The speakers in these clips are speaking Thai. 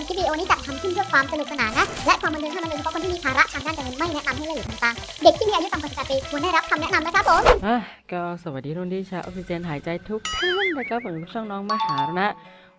มคลิปวิดีโอนี้จัดทำขึ้นเพื่อความสนุกสนานนะ และความบันเทิงเท่านั้นโดยเฉพาะคนที่มีภาระทางด้านการเงินไม่แนะนำให้เล่นหรือทำตามเด็กที่มีอายุต่ำกว่า18ปีควรได้รับคำแนะนำนะครับผมอะก็สวัสดีทุกคนที่ใช้ออกซิเจนหายใจทุกท่านนะครับผมช่องน้องมหานะ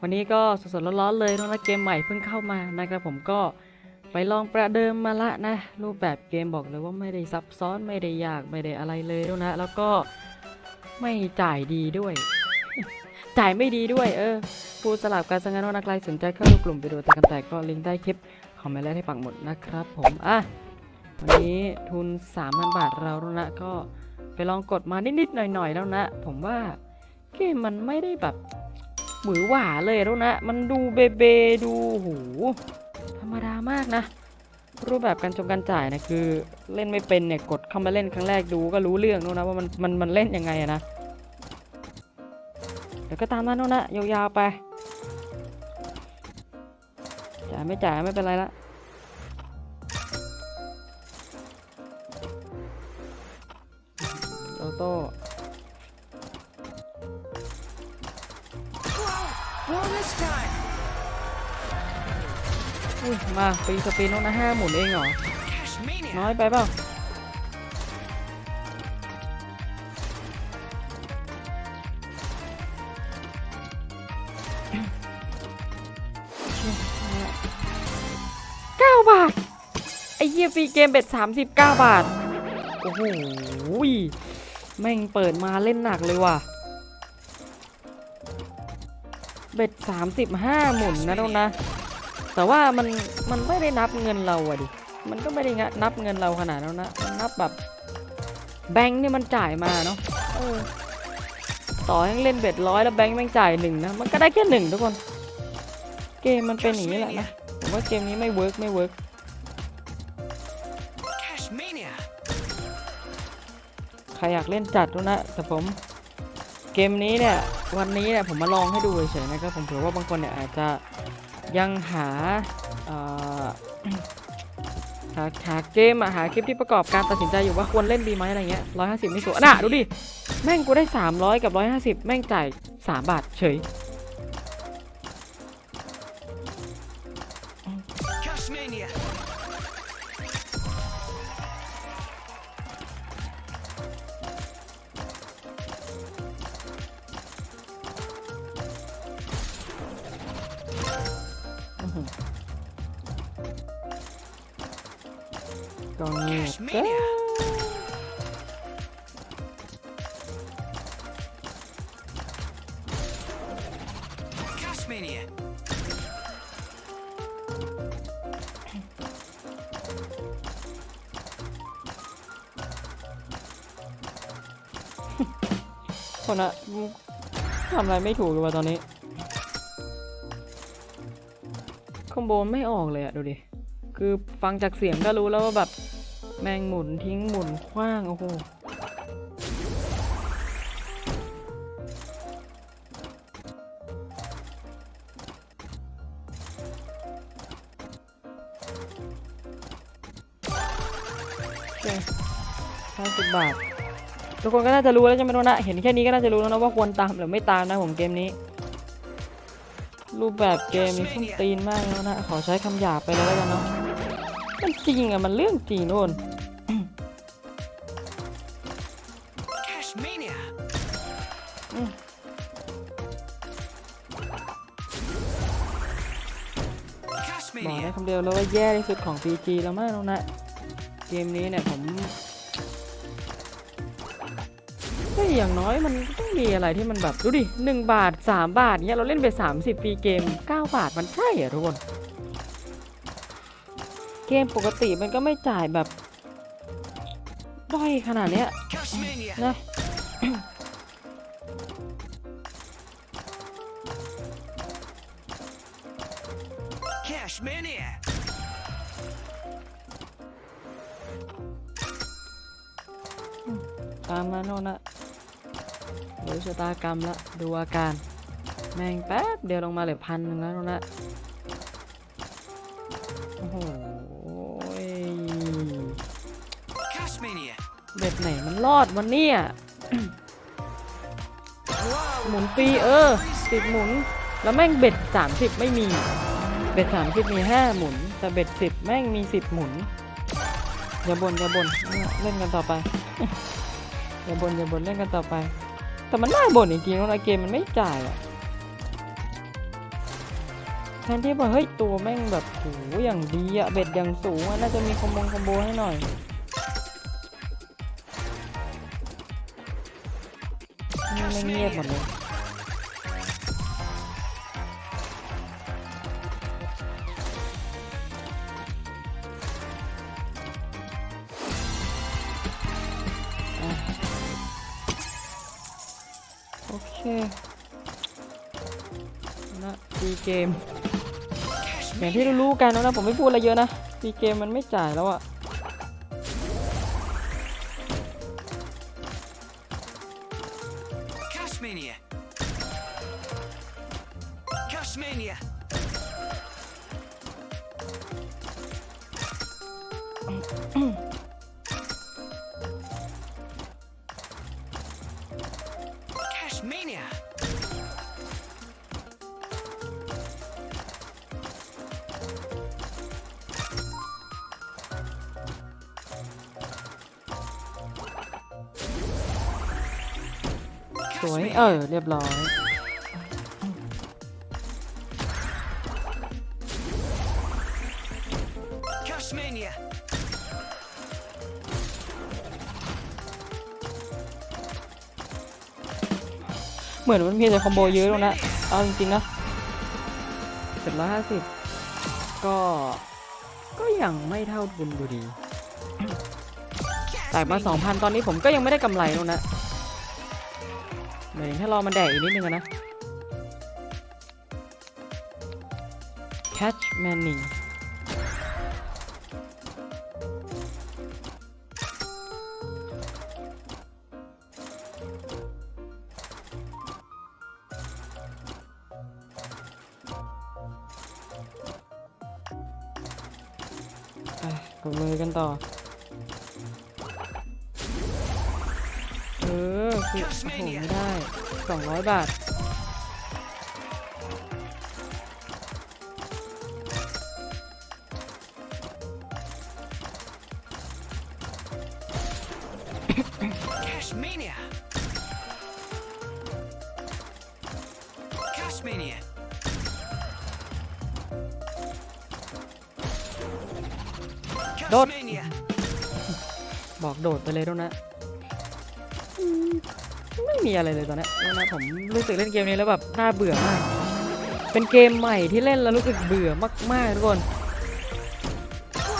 วันนี้ก็สดๆร้อนๆเลยนะเกมใหม่เพิ่งเข้ามานะครับผมก็ไปลองประเดิมมาละนะ รูปแบบเกมบอกเลยว่าไม่ได้ซับซ้อนไม่ได้ยากไม่ได้อะไรเลยด้วยนะ แล้วก็ไม่จ่ายดีด้วย จ่ายไม่ดีด้วยเออพูดสลับกันสังงั้นว่านักไลฟ์สนใจเข้าดูกลุ่มไปดูแต่กันแตกก็ลิงก์ใต้คลิปคอมเมนต์แรกให้ปักหมดนะครับ ผมอะวันนี้ทุน 3,000 บาทเราแล้วนะก็ไปลองกดมานิดๆหน่อยๆแล้วนะ ผมว่าเกมมันไม่ได้แบบหวือหวาเลยแล้วนะ มันดูเบเบดูหูธรรมดามากนะ รูปแบบการจงการจ่ายนะคือเล่นไม่เป็นเนี่ยกดเข้ามาเล่นครั้งแรกดูก็รู้เรื่องแล้วนะว่ามันมันมันเล่นยังไงอะนะ ดี๋ยวก็ตามนั้นแล้วนะยาวๆไป จ่ายไม่จ่ายไม่เป็นไรละออโต้อุ้ยมาปีสปีนน้องนะห้าหมุนเองเหรอ น้อยไปเปล่า ไอ้เหี้ยฟรีเกมเบ็ดสามสิบเก้าบาท โอ้โหแม่งเปิดมาเล่นหนักเลยว่ะ เบ็ดสามสิบห้าหมุนนะทุกนะ แต่ว่ามันมันไม่ได้นับเงินเราอะดิ มันก็ไม่ได้นับเงินเราขนาดนั้นนะ มันนับแบบแบงค์นี่มันจ่ายมาเนาะต่อให้เล่นเบ็ดร้อยแล้วแบงค์แม่งจ่ายหนึ่งนะ มันก็ได้แค่หนึ่งทุกคน เกมมันเป็นอย่างนี้แหละนะ ผมว่าเกมนี้ไม่เวิร์กไม่เวิร์ก ครอยากเล่นจัดด้วยนะ แต่ผมเกมนี้เนี่ยวันนี้เนี่ยผมมาลองให้ดูเฉยๆนะครับผมเผื่อว่าบางคนเนี่ยอาจจะยังหาหาหาเกมอะหาคลิปที่ประกอบการตัดสินใจอยู่ว่าควรเล่นดีไหมอะไรเงี้ยร้อยห้าสิบไม่สวยน่ะดูดิแม่งกูได้สามร้อยกับร้อยห้าสิบแม่งจ่ายสามบาทเฉย ก็เงียบเกิน Cashmania! Cashmania! คนอะทำอะไรไม่ถูกเลยว่ะตอนนี้คอมโบไม่ออกเลยอะดูดิ คือฟังจากเสียงก็รู้แล้วว่าแบบ แมงหมุนทิ้งหมุนคว้าง โอ้โห โอเคห้าสิบบาท ทุกคนก็น่าจะรู้แล้วใช่ไหมโนนะ เห็นแค่นี้ก็น่าจะรู้แล้วนะว่าควรตามหรือไม่ตามนะผมเกมนี้ รูปแบบเกมนี้ส้นตีนมากแล้วนะ ขอใช้คำหยาบไปเลยแล้วกันเนาะมันจริงอะมันเรื่องจริงโน่น Cashmania! คำเดียวแล้วว่าแย่ที่สุดของ PG แล้วมากแล้วนะเกมนี้เนี่ยผมก็อย่างน้อยมันต้องมีอะไรที่มันแบบดูดิหนึ่งบาทสามบาทเนี้ยเราเล่นไปสามสิบปีเกมเก้าบาทมันใช่เหรอทุกคนเกมปกติมันก็ไม่จ่ายแบบด้อยขนาดเนี้ยนะ งแป๊บเดียวลงมาเหลือพันหนึ่งแล้วโน่นนะโอ้โหย Cashmania! เบ็ดไหนมันรอดวันนี้หมุนฟรีเออ ติดหมุน แล้วแม่งเบ็ด30ไม่มี เบ็ดสามสิบมีห้าหมุน แต่เบ็ดสิบแม่งมีสิบหมุน อย่าบนอย่าบนเล่นกันต่อไป อย่าบนอย่าบนเล่นกันต่อไป แต่มันน่าบ่นจริงๆนะเกมมันไม่จ่ายอะแทนที่บอกเฮ้ยตัวแม่งแบบโหอย่างดีอะเบ็ดอย่างสูงอะน่าจะมีคอมบงคอมโบให้หน่อยนี่ไม่เงียบหมดเลย นะดีเกมอย่างที่รู้ๆกันนะ ผมไม่พูดอะไรเยอะนะดีเกมมันไม่จ่ายแล้วอะ สวย Cashmania. เออ เรียบร้อย Cashmania. เหมือนมันมีแต่คอมโบเยอะตรงนะเอาจริงๆนะเจ็ดร้อยห้าสิบก็ ก็ยังไม่เท่าทุนอยู่ดีแตกมา Cashmania. 2,000ตอนนี้ผมก็ยังไม่ได้กำไรแล้วนะ เดี๋ยวถ้ารอมันแดกอีกนิดนึงนะ Catch Manning ปกดมือกันต่อ คือโอ้โหไม่ได้200บาท Cashmania. Cashmania. โดด Cashmania. บอกโดดไปเลยด้วนะ ไม่มีอะไรเลยตอนนี้นะผมรู้สึกเล่นเกมนี้แล้วแบบน่าเบื่อมาก เป็นเกมใหม่ที่เล่นแล้วรู้สึกเบื่อมากๆทุกคน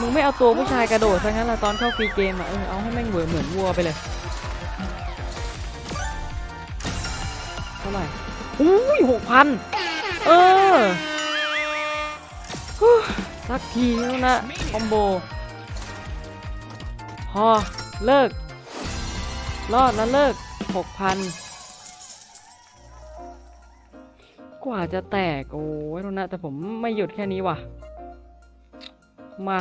มึงไม่เอาตัวผู้ชายกระโดดซะงั้นละตอนเข้าฟรีเกมอะเออเอาให้แม่งเบื่อเหมือนวัวไปเลยเท่าไหร่อุ้ยหกพันเออฮึสักทีแล้วนะคอมโบ พอ เลิก รอดแล้วเลิก หกพันกว่าจะแตก โอ้ยโทษนะ แต่ผมไม่หยุดแค่นี้ว่ะ มา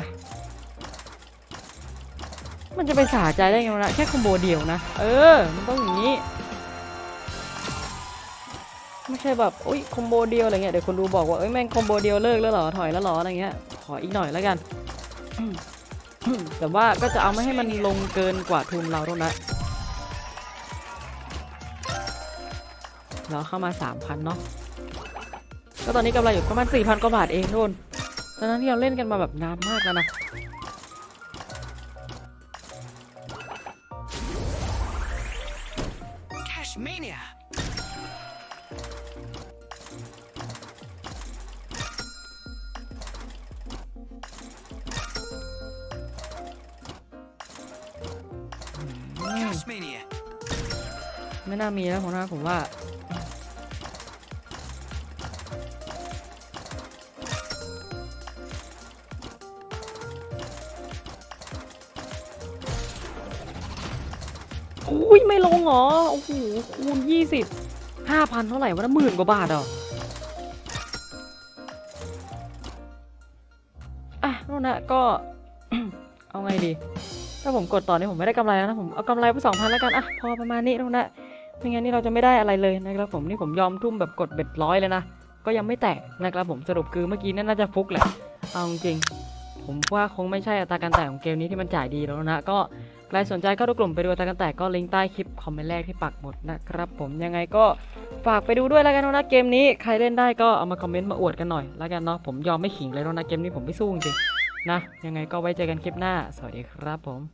มันจะไปสาใจได้ไงนะ แค่คอมโบเดียวนะ เออ มันต้องอย่างนี้ ไม่ใช่แบบอุ้ยคอมโบเดียวอะไรเงี้ย เดี๋ยวคนดูบอกว่า เอ้ย แม่งคอมโบเดียวเลิกแล้วหรอ ถอยแล้วหรอ อะไรเงี้ย ขออีกหน่อยแล้วกัน แต่ว่าก็จะเอาไม่ให้มันลงเกินกว่าทุนเราตรงนั้น เราเข้ามา 3,000 เนาะก็ตอนนี้กำไรอยู่ประมาณ4,000 กว่าบาทเองทุกคนตอนนั้นที่เราเล่นกันมาแบบนานมากแล้วนะ Cashmania. Cashmania. ไม่น่ามีแล้วของหน้าผมว่า อุ้ยไม่ลงเหรอ โอ้โหคูณยี่สิบห้าพันเท่าไหร่วะนะหมื่นกว่าบาทเหรออะนู่นนะก็ เอาไงดี ถ้าผมกดต่อนี่ผมไม่ได้กำไรแล้วนะผมเอากำไรไปสองพันแล้วกันอะพอประมาณนี้นู่นนะไม่งั้นนี่เราจะไม่ได้อะไรเลยนะครับผมนี่ผมยอมทุ่มแบบกดเบ็ดร้อยเลยนะก็ยังไม่แตกนะครับผมสรุปคือเมื่อกี้นั่นน่าจะฟุกแหละเอาจริงผมว่าคงไม่ใช่อัตราการแตกของเกมนี้ที่มันจ่ายดีแล้วนะก็ ใครสนใจเข้าดูกลุ่มไปดูอัตราการแต่ก็ลิงก์ใต้คลิปคอมเมนต์แรกที่ปักหมดนะครับผมยังไงก็ฝากไปดูด้วยแล้วกันนะเกมนี้ใครเล่นได้ก็เอามาคอมเมนต์มาอวดกันหน่อยแล้วกันเนาะผมยอมไม่ขิงเลยนะเกมนี้ผมไม่สู้จริงนะยังไงก็ไว้เจอกันคลิปหน้า สวัสดีครับผม